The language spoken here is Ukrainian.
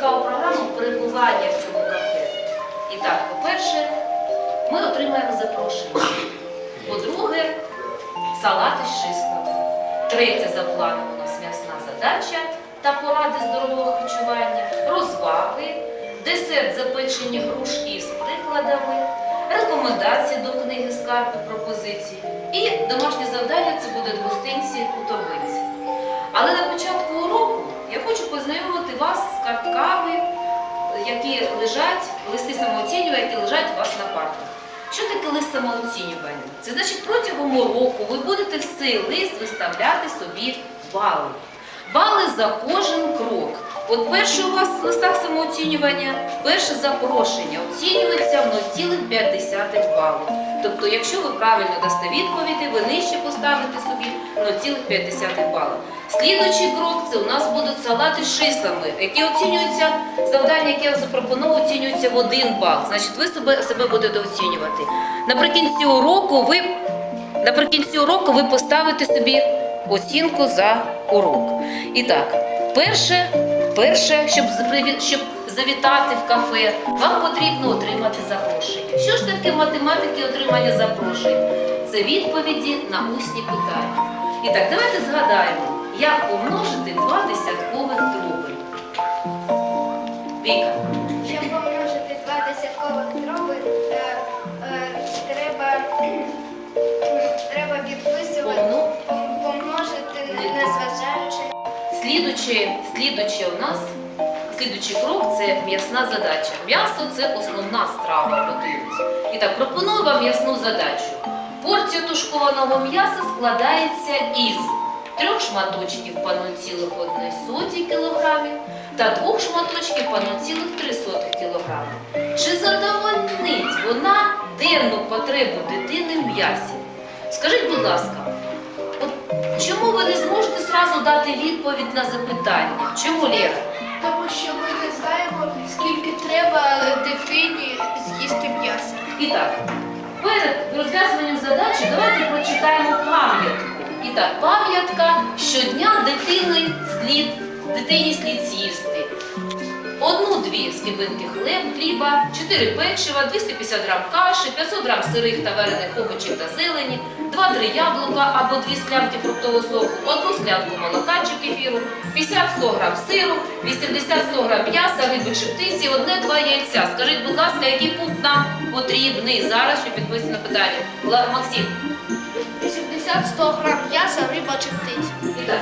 цікаву програму перебування в цьому кафе. І так, по-перше, ми отримаємо запрошення. По-друге, салати з шислом. Третє за планом м'ясна задача та поради здорового харчування, розваги, десерт запечені грушки із прикладами, рекомендації до книги скарб і пропозицій. І домашнє завдання це будуть гостинці у торбинці. Але на початку я хочу познайомити вас з картками, які лежать, листи самооцінювання, які лежать у вас на партах. Що таке лист самооцінювання? Це значить протягом року ви будете в цей лист виставляти собі бали. Бали за кожен крок. От перше у вас в листах самооцінювання, перше запрошення оцінюється в 0,5 балу. Тобто, якщо ви правильно дасте відповіді, ви нижче поставите собі 0,5 бала. Слідуючий крок це у нас будуть салати з шислами, які оцінюються, завдання, яке я запропоную, оцінюються в один бал. Значить, ви себе, себе будете оцінювати. Наприкінці уроку ви наприкінці уроку ви поставите собі оцінку за урок. І так, перше, перше щоб, щоб завітати в кафе, вам потрібно отримати запрошення. Що ж таке математики отримання запрошень? Це відповіді на усні питання. І так, давайте згадаємо, як помножити два десяткових дроби. Віка, Щоб помножити два десяткових дроби, Слідуче, слідуче у нас, слідучий крок це м'ясна задача. М'ясо це основна страва родини. І так, пропоную вам м'ясну задачу. Порція тушкованого м'яса складається із трьох шматочків по 0,1 кг та двох шматочків по 0,3 кг. Чи задовольнить вона денну потребу дитини в м'ясі? Скажіть, будь ласка, от чому ви не зможете зразу дати відповідь на запитання? Чому Лєра? Тому що ми не знаємо, скільки треба дитині з'їсти м'яса. І так, перед розв'язуванням задачі давайте прочитаємо пам'ятку. І так, пам'ятка щодня дитини слід, дитині слід з'їсти. Одну-дві скибинки хлеб, хліба, 4 печива, 250 грам каші, 500 грам сирих та варених овочів та зелені, 2-3 яблука або 2 склянки фруктового соку, одну склянку молока чи кефіру, 50-100 грам сиру, 80-100 грам м'яса, риби чи птиці, одне-два яйця. Скажіть, будь ласка, який пункт нам потрібний зараз, щоб відповісти на питання? Максим, 80-100 грам м'яса, риба чи птиця. і так,